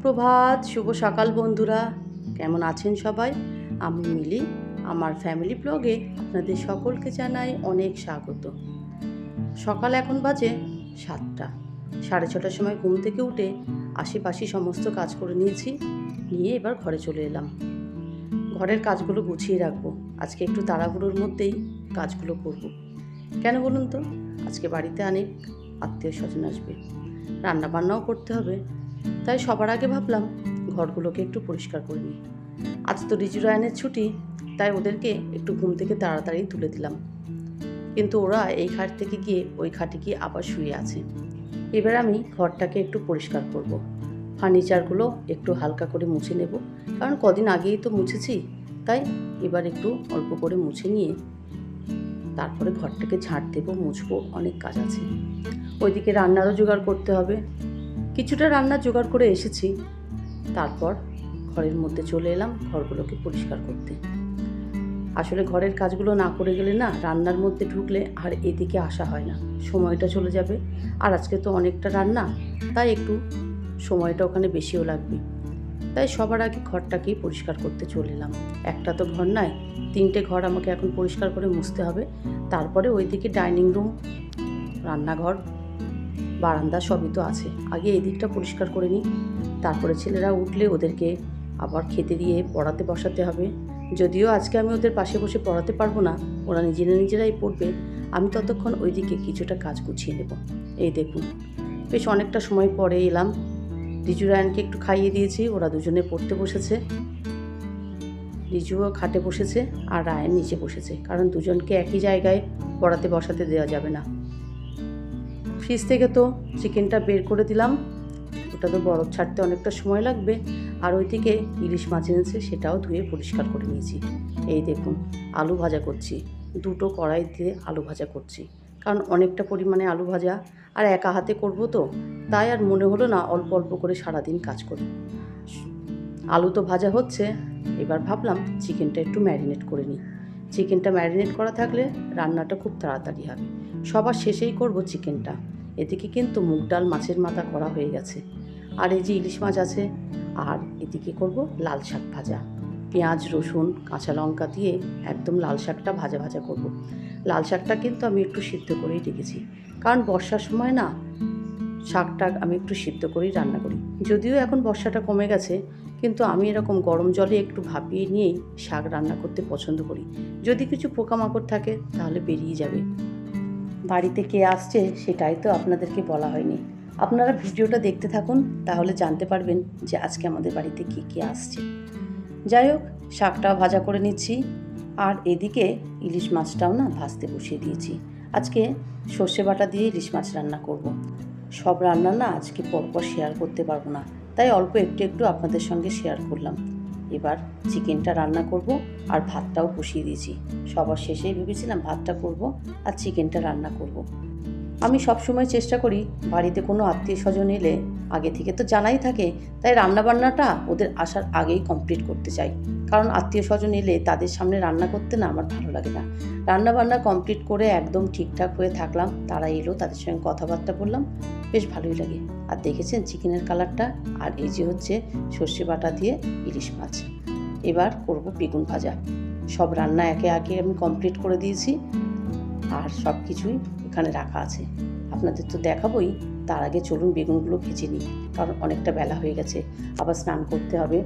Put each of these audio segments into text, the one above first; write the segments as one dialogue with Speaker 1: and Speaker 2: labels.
Speaker 1: সুপ্রভাত, শুভ সকাল বন্ধুরা। কেমন আছেন সবাই? আমি মিলি, আমার ফ্যামিলি ব্লগে আপনাদের সকলকে জানাই অনেক স্বাগত। সকাল এখন বাজে সাতটা। সাড়ে ছটার সময় ঘুম থেকে উঠে আশেপাশে সমস্ত কাজ করে নিয়েছি, নিয়ে এবার ঘরে চলে এলাম। ঘরের কাজগুলো গুছিয়ে রাখব। আজকে একটু তাড়াহুড়োর মধ্যেই কাজগুলো করব। কেন বলুন তো? আজকে বাড়িতে অনেক আত্মীয় স্বজন আসবে। রান্না বান্নাও করতে হবে। তাই সবার আগে ভাবলাম ঘরগুলোকে একটু পরিষ্কার করে নিই। আজ তো রিজু রায়নের ছুটি, তাই ওদেরকে একটু ঘুম থেকে তাড়াতাড়ি তুলে দিলাম। কিন্তু ওরা এই খাট থেকে গিয়ে ওই খাটে গিয়ে আবার শুয়ে আছে। এবার আমি ঘরটাকে একটু পরিষ্কার করব। ফার্নিচারগুলো একটু হালকা করে মুছে নেব। কারণ কদিন আগেই তো মুছেছি, তাই এবার একটু অল্প করে মুছে নিয়ে তারপরে ঘরটাকে ঝাঁট দেবো, মুছবো, অনেক কাজ আছে। ওইদিকে রান্নারও জোগাড় করতে হবে। কিছুটা রান্না জোগাড় করে এসেছি। তারপর ঘরের মধ্যে চলে এলাম ঘরগুলোকে পরিষ্কার করতে। আসলে ঘরের কাজগুলো না করে গেলে না রান্নার মধ্যে ঢুকলে আর এদিকে আসা হয় না। সময়টা চলে যাবে। আর আজকে তো অনেকটা রান্না, তাই একটু সময়টা ওখানে বেশিও লাগবে। তাই সবার আগে ঘরটাকেই পরিষ্কার করতে চলে এলাম। একটা তো ঘর নয় তিনটে ঘর আমাকে এখন পরিষ্কার করে মুছতে হবে। তারপরে ওইদিকে ডাইনিং রুম, রান্নাঘর বারান্দা সবই তো আছে। আগে এই দিকটা পরিষ্কার করে নিই। তারপরে ছেলেরা উঠলে ওদেরকে আবার খেতে দিয়ে পড়াতে বসাতে হবে। যদিও আজকে আমি ওদের পাশে বসে পড়াতে পারব না, ওরা নিজেরা নিজেরাই পড়বে। আমি ততক্ষণ ওইদিকে কিছুটা কাজ গুছিয়ে নেব। এই দেখুন, বেশ অনেকটা সময় পরে এলাম। রিজু রায়নকে একটু খাইয়ে দিয়েছি, ওরা দুজনে পড়তে বসেছে। রিজুও খাটে বসেছে আর রায়ন নিচে বসেছে, কারণ দুজনকে একই জায়গায় পড়াতে বসাতে দেওয়া যাবে না। ফ্রিজ থেকে তো চিকেনটা বের করে দিলাম। ওটা তো বরফ ছাড়তে অনেকটা সময় লাগবে। আর ওইদিকে ইলিশ মাছ এনেছে, সেটাও ধুয়ে পরিষ্কার করে নিয়েছি। এই দেখুন, আলু ভাজা করছি। দুটো কড়াই দিয়ে আলু ভাজা করছি। কারণ অনেকটা পরিমাণে আলু ভাজা আর একা হাতে করব তো, তাই আর মনে হলো না অল্প অল্প করে সারাদিন কাজ করি। আলু তো ভাজা হচ্ছে, এবার ভাবলাম চিকেনটা একটু ম্যারিনেট করে নিই। চিকেনটা ম্যারিনেট করা থাকলে রান্নাটা খুব তাড়াতাড়ি হবে সবার শেষেই করব চিকেনটা। এদিকে কিন্তু মুগ ডাল মাছের মাথা করা হয়ে গেছে। আর এই যে ইলিশ মাছ আছে, আর এদিকে করব লাল শাক ভাজা। পেঁয়াজ, রসুন, কাঁচা লঙ্কা দিয়ে একদম লাল শাকটা ভাজা ভাজা করব। লাল শাকটা কিন্তু আমি একটু সিদ্ধ করেই রেখেছি। কারণ বর্ষার সময় না, শাকটা আমি একটু সিদ্ধ করেই রান্না করি। যদিও এখন বর্ষাটা কমে গেছে, কিন্তু আমি এরকম গরম জলে একটু ভাপিয়ে নিয়েই শাক রান্না করতে পছন্দ করি। যদি কিছু পোকামাকড় থাকে, তাহলে বেরিয়ে যাবে। বাড়িতে কে আসছে সেটাই তো আপনাদেরকে বলা হয়নি। আপনারা ভিডিওটা দেখতে থাকুন, তাহলে জানতে পারবেন যে আজকে আমাদের বাড়িতে কে কে আসছে। যাই হোক শাকটা ভাজা করে নিচ্ছি, আর এদিকে ইলিশ মাছটাও না ভাজতে বসিয়ে দিয়েছি। আজকে সর্ষে বাটা দিয়ে ইলিশ মাছ রান্না করব। সব রান্না না আজকে পরপর শেয়ার করতে পারব না। তাই অল্প একটু একটু আপনাদের সঙ্গে শেয়ার করলাম। এবার চিকেনটা রান্না করব আর ভাতটাও কষিয়ে দিয়েছি সবার শেষে ভেবেছিলাম ভাতটা করব আর চিকেনটা রান্না করব। আমি সবসময় চেষ্টা করি বাড়িতে কোনো আত্মীয় স্বজন এলে আগে থেকে তো জানাই থাকে, তাই রান্নাবান্নাটা ওদের আসার আগেই কমপ্লিট করতে চাই। কারণ আত্মীয় স্বজন এলে তাদের সামনে রান্না করতে না আমার ভালো লাগে না। রান্নাবান্না কমপ্লিট করে একদম ঠিকঠাক হয়ে থাকলাম, তারা এলো, তাদের সঙ্গে কথাবার্তা বললাম, বেশ ভালোই লাগে। আর দেখেছেন চিকেনের কালারটা? আর এই যে হচ্ছে সর্ষে বাটা দিয়ে ইলিশ মাছ। এবার করব বেগুন ভাজা। সব রান্না একে আগে আমি কমপ্লিট করে দিয়েছি। আর সব কিছুই এখানে রাখা আছে। আপনাদের তো দেখাবোই, তার আগে চলুন বেগুনগুলো ভেজে নিই, কারণ অনেকটা বেলা হয়ে গেছে, আবার স্নান করতে হবে।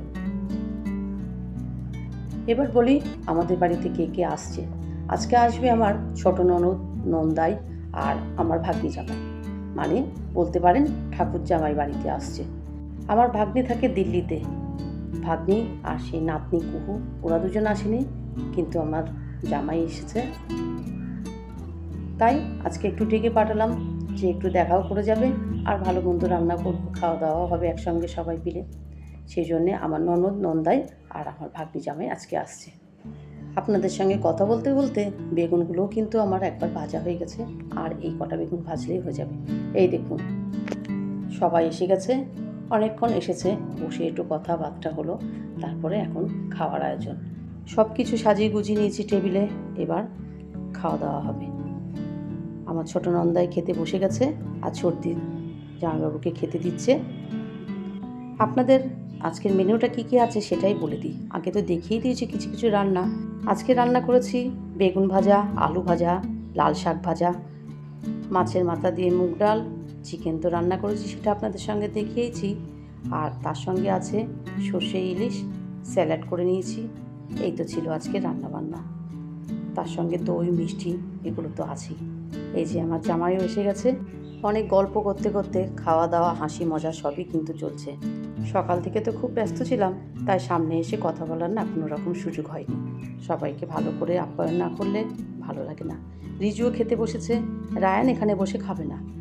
Speaker 1: এবার বলি আমাদের বাড়িতে কে কে আসছে। আজকে আসবে আমার ছোট ননদ, নন্দাই আর আমার ভাগ্নি জামাই। মানে বলতে পারেন ঠাকুর জামাই বাড়িতে আসছে। আমার ভাগ্নি থাকে দিল্লিতে। ভাগ্নি আর সেই নাতনি কুহু, ওরা দুজন আসেনি, কিন্তু আমার জামাই এসেছে। তাই আজকে একটু ডেকে পাঠালাম যে একটু দেখাও করে যাবে আর ভালো মন্দ রান্না করব, খাওয়া দাওয়া হবে একসঙ্গে সবাই মিলে। সেই জন্যে আমার ননদ, নন্দাই আর আমার ভাগ্নি জামাই আজকে আসছে। আপনাদের সঙ্গে কথা বলতে বলতে বেগুনগুলোও কিন্তু আমার একবার ভাজা হয়ে গেছে আর এই কটা বেগুন ভাজলেই হয়ে যাবে। এই দেখুন, সবাই এসে গেছে, অনেকক্ষণ এসেছে, বসে একটু কথাবার্তা হলো, তারপরে এখন খাওয়ার আয়োজন। সব কিছু সাজিয়ে গুজিয়ে নিয়েছি টেবিলে, এবার খাওয়া দাওয়া হবে। আমার ছোট নন্দায় খেতে বসে গেছে, আর সর্দি জামাইবাবুকে খেতে দিচ্ছে। আপনাদের আজকের মেনুটা কী কী আছে সেটাই বলে দিই। আগে তো দেখিয়ে দিয়েছি কিছু কিছু রান্না। আজকে রান্না করেছি বেগুন ভাজা, আলু ভাজা, লাল শাক ভাজা, মাছের মাথা দিয়ে মুগ ডাল, চিকেন তো রান্না করেছি সেটা আপনাদের সঙ্গে দেখিয়েছি। আর তার সঙ্গে আছে সর্ষে ইলিশ স্যালাড করে নিয়েছি। এই তো ছিল আজকে রান্না বান্না তার সঙ্গে দই, মিষ্টি এগুলো তো আছেই। এই যে আমার জামাইও এসে গেছে। অনেক গল্প করতে করতে খাওয়া দাওয়া, হাসি, মজা সবই কিন্তু চলছে। সকাল থেকে তো খুব ব্যস্ত ছিলাম, তাই সামনে এসে কথা বলার না কোনো রকম সুযোগ হয়নি। সবাইকে ভালো করে আপ্যায়ন না করলে ভালো লাগে না। রিজুও খেতে বসেছে, রায়ান এখানে বসে খাবে না।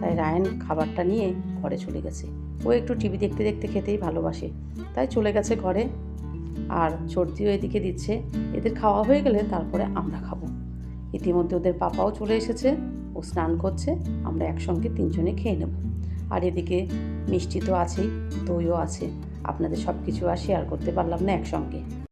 Speaker 1: তাই রায়ান খাবারটা নিয়ে ঘরে চলে গেছে। ও একটু টিভি দেখতে দেখতে খেতেই ভালোবাসে। তাই চলে গেছে ঘরে। আর সর্দিও এদিকে দিচ্ছে। এদের খাওয়া হয়ে গেলে তারপরে আমরা খাব। ইতিমধ্যে ওদের পাপাও চলে এসেছে, ও স্নান করছে, আমরা একসঙ্গে তিনজনে খেয়ে নেব। আর এদিকে মিষ্টি তো আছেই, দইও আছে। আপনাদের সব কিছু আর শেয়ার করতে পারলাম না একসঙ্গে।